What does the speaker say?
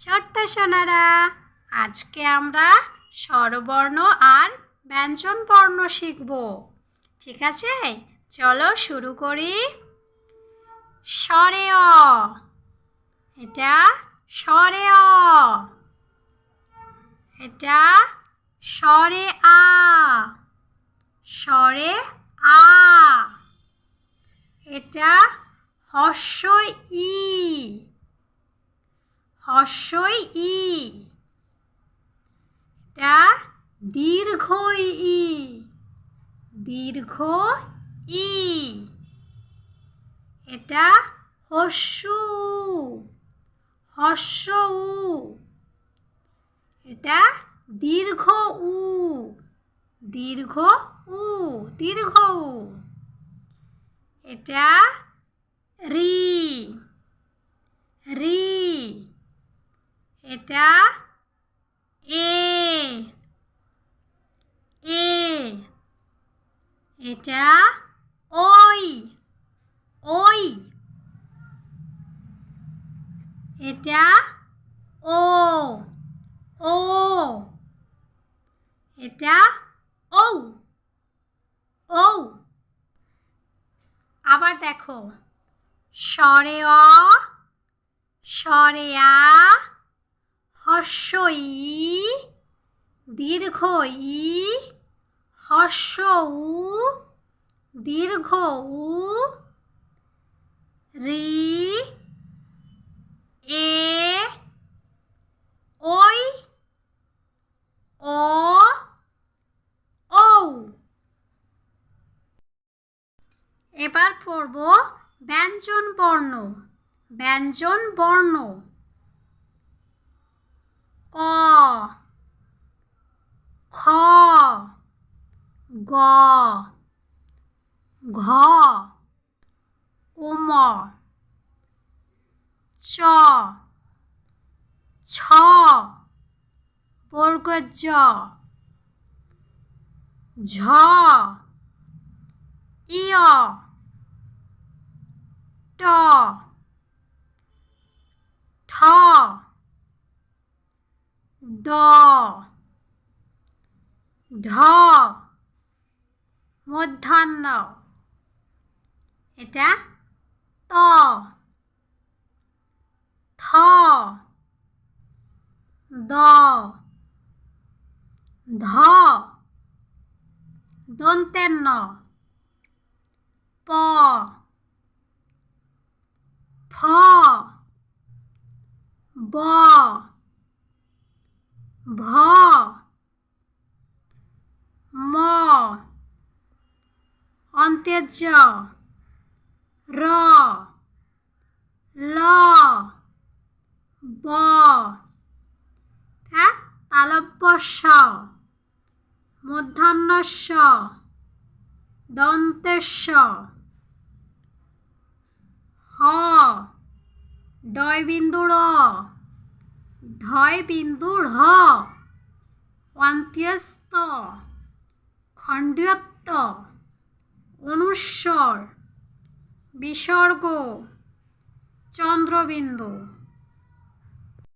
ছোট্ট সোনারা আজকে আমরা স্বরবর্ণ আর ব্যঞ্জন বর্ণ শিখব। ঠিক আছে? চলো শুরু করি। স্বরে অ এটা স্বরে অ এটা স্বরে আ। স্বরে আ। এটা হর্ষই ই। হর্ষই ই। এটা দীর্ঘই ই। দীর্ঘ ই। এটা হস্যু হর্ষ। উ এটা দীর্ঘ উ। দীর্ঘ উ। দীর্ঘ উ। এটা রি রি এটা এ এ, এটা ওই ওই, এটা ও ও, এটা ও ও আবার দেখো স্বরে অ স্বরে আ হর্ষ ই দীর্ঘ ই হর্ষ উ দীর্ঘ উ রি, এ, ওই ও ও এবার পড়ব ব্যঞ্জন বর্ণ ব্যঞ্জন বর্ণ গ। ঘ। উম চ। ছ। বর্গজ ঝ। ইয়। ট। ঠ। ড। ঢ। মধ্যাহ্ন। এটা ত। থ। দ। ধ। দন্তেন্ন প। ফ। ব। ভ। অন্ত্যেজ র। ল। ব। হ্যাঁ তালব্যস্য মধ্যাহ্নস্য দন্তেস্য হ। ডয় বিন্দু বিন্দুর ঢয় বিন্দুর হ। অন্ত্যস্ত। খণ্ড্যত্ব অনুস্বর বিসর্গ চন্দ্রবিন্দু।